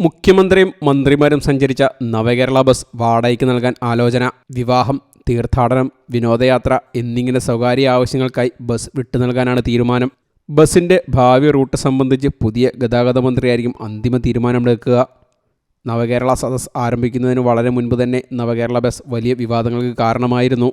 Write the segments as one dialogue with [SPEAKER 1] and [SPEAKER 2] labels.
[SPEAKER 1] മുഖ്യമന്ത്രിയും മന്ത്രിമാരും സഞ്ചരിച്ച നവകേരള ബസ് വാടകയ്ക്ക് നൽകാൻ ആലോചന വിവാഹം തീർത്ഥാടനം വിനോദയാത്ര എന്നിങ്ങനെ സ്വകാര്യ ആവശ്യങ്ങൾക്കായി ബസ് വിട്ടു നൽകാനാണ് തീരുമാനം. ബസിന്റെ ഭാവി റൂട്ട് സംബന്ധിച്ച് പുതിയ ഗതാഗത മന്ത്രിയായിരിക്കും അന്തിമ തീരുമാനമെടുക്കുക. നവകേരള സദസ് ആരംഭിക്കുന്നതിന് വളരെ മുൻപ് തന്നെ നവകേരള ബസ് വലിയ വിവാദങ്ങൾക്ക് കാരണമായിരുന്നു.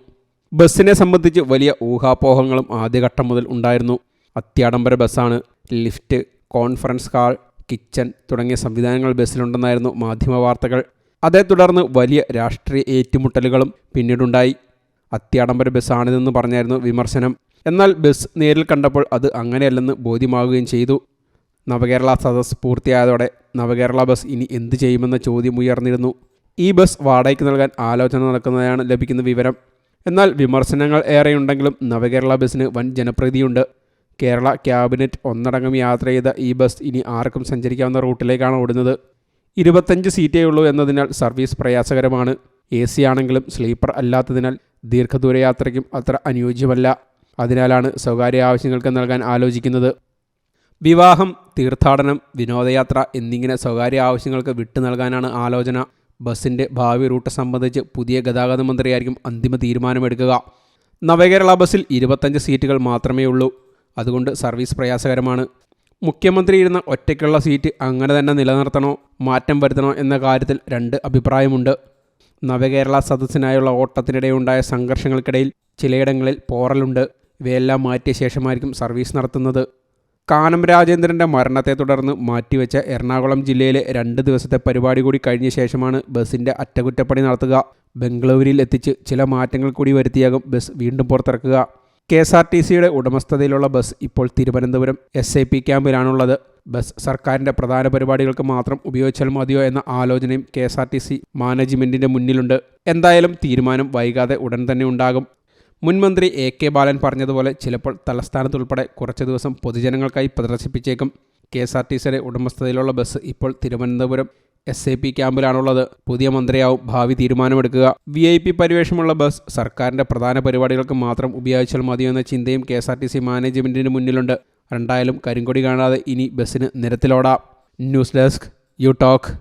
[SPEAKER 1] ബസ്സിനെ സംബന്ധിച്ച് വലിയ ഊഹാപോഹങ്ങളും ആദ്യഘട്ടം മുതൽ ഉണ്ടായിരുന്നു. അത്യാഡംബര ബസ്സാണ് ലിഫ്റ്റ് കോൺഫറൻസ് ഹാൾ കിച്ചൺ തുടങ്ങിയ സംവിധാനങ്ങൾ ബസ്സിലുണ്ടെന്നായിരുന്നു മാധ്യമ വാർത്തകൾ അതേ തുടർന്ന് വലിയ രാഷ്ട്രീയ ഏറ്റുമുട്ടലുകളും പിന്നീടുണ്ടായി. അത്യാഡംബര ബസ്സാണിതെന്ന് പറഞ്ഞായിരുന്നു വിമർശനം. എന്നാൽ ബസ് നേരിൽ കണ്ടപ്പോൾ അത് അങ്ങനെയല്ലെന്ന് ബോധ്യമാവുകയും ചെയ്തു. നവകേരള സദസ് പൂർത്തിയായതോടെ നവകേരള ബസ് ഇനി എന്ത് ചെയ്യുമെന്ന ചോദ്യം ഉയർന്നിരുന്നു. ഈ ബസ് വാടകയ്ക്ക് നൽകാൻ ആലോചന നടക്കുന്നതാണ് ലഭിക്കുന്ന വിവരം. എന്നാൽ വിമർശനങ്ങൾ ഏറെയുണ്ടെങ്കിലും നവകേരള ബസ്സിന് വൻ ജനപ്രീതിയുണ്ട്. കേരള ക്യാബിനറ്റ് ഒന്നടങ്കം യാത്ര ചെയ്ത ഈ ബസ് ഇനി ആർക്കും സഞ്ചരിക്കാവുന്ന റൂട്ടിലേക്കാണ് ഓടുന്നത്. ഇരുപത്തഞ്ച് സീറ്റേ ഉള്ളൂ എന്നതിനാൽ സർവീസ് പ്രയാസകരമാണ്. എ സി ആണെങ്കിലും സ്ലീപ്പർ അല്ലാത്തതിനാൽ ദീർഘദൂര യാത്രയ്ക്കും അത്ര അനുയോജ്യമല്ല. അതിനാലാണ് സ്വകാര്യ ആവശ്യങ്ങൾക്ക് നൽകാൻ ആലോചിക്കുന്നത്. വിവാഹം തീർത്ഥാടനം വിനോദയാത്ര എന്നിങ്ങനെ സ്വകാര്യ ആവശ്യങ്ങൾക്ക് വിട്ടു നൽകാനാണ് ആലോചന. ബസിന്റെ ഭാവി റൂട്ട് സംബന്ധിച്ച് പുതിയ ഗതാഗത മന്ത്രിയായിരിക്കും അന്തിമ തീരുമാനമെടുക്കുക. നവകേരള ബസ്സിൽ ഇരുപത്തഞ്ച് സീറ്റുകൾ മാത്രമേ ഉള്ളൂ. അതുകൊണ്ട് സർവീസ് പ്രയാസകരമാണ്. മുഖ്യമന്ത്രി ഇരുന്ന ഒറ്റയ്ക്കുള്ള സീറ്റ് അങ്ങനെ തന്നെ നിലനിർത്തണോ മാറ്റം വരുത്തണോ എന്ന കാര്യത്തിൽ രണ്ട് അഭിപ്രായമുണ്ട്. നവകേരള സദസ്സിനായുള്ള ഓട്ടത്തിനിടെയുണ്ടായ സംഘർഷങ്ങൾക്കിടയിൽ ചിലയിടങ്ങളിൽ പോറലുണ്ട്. ഇവയെല്ലാം മാറ്റിയ ശേഷമായിരിക്കും സർവീസ് നടത്തുന്നത്. കാനം രാജേന്ദ്രന്റെ മരണത്തെ തുടർന്ന് മാറ്റിവെച്ച എറണാകുളം ജില്ലയിലെ രണ്ട് ദിവസത്തെ പരിപാടി കൂടി കഴിഞ്ഞ ശേഷമാണ് ബസിന്റെ അറ്റകുറ്റപ്പണി നടത്തുക. ബംഗളൂരിൽ എത്തിച്ച് ചില മാറ്റങ്ങൾ കൂടി വരുത്തിയാകും ബസ് വീണ്ടും പുറത്തിറക്കുക. കെ എസ് ആർ ടി സിയുടെ ഉടമസ്ഥതയിലുള്ള ബസ് ഇപ്പോൾ തിരുവനന്തപുരം എസ് ഐ പി ക്യാമ്പിലാണുള്ളത്. ബസ് സർക്കാരിന്റെ പ്രധാന പരിപാടികൾക്ക് മാത്രം ഉപയോഗിച്ചാൽ മതിയോ എന്ന ആലോചനയും K S R T C മാനേജ്മെന്റിന്റെ മുന്നിലുണ്ട്. എന്തായാലും തീരുമാനം വൈകാതെ ഉടൻ തന്നെ ഉണ്ടാകും. മുൻമന്ത്രി എ കെ ബാലൻ പറഞ്ഞതുപോലെ ചിലപ്പോൾ തലസ്ഥാനത്തുൾപ്പെടെ കുറച്ച് ദിവസം പൊതുജനങ്ങൾക്കായി പ്രദർശിപ്പിച്ചേക്കും. കെ എസ് ആർ ടി സിയുടെ ഉടമസ്ഥതയിലുള്ള ബസ് ഇപ്പോൾ തിരുവനന്തപുരം എസ് എ പി ക്യാമ്പിലാണുള്ളത്. പുതിയ മന്ത്രിയാവും. ഭാവി തീരുമാനമെടുക്കുക. വി ഐ പി പരിവേഷമുള്ള ബസ് സർക്കാരിന്റെ പ്രധാന പരിപാടികൾക്ക് മാത്രം ഉപയോഗിച്ചാൽ മതിയെന്ന ചിന്തയും K S R T C മാനേജ്മെന്റിന് മുന്നിലുണ്ട്. രണ്ടായാലും കരിങ്കൊടി കാണാതെ ഇനി ബസ്സിന് നിരത്തിലോടാം. News desk you talk.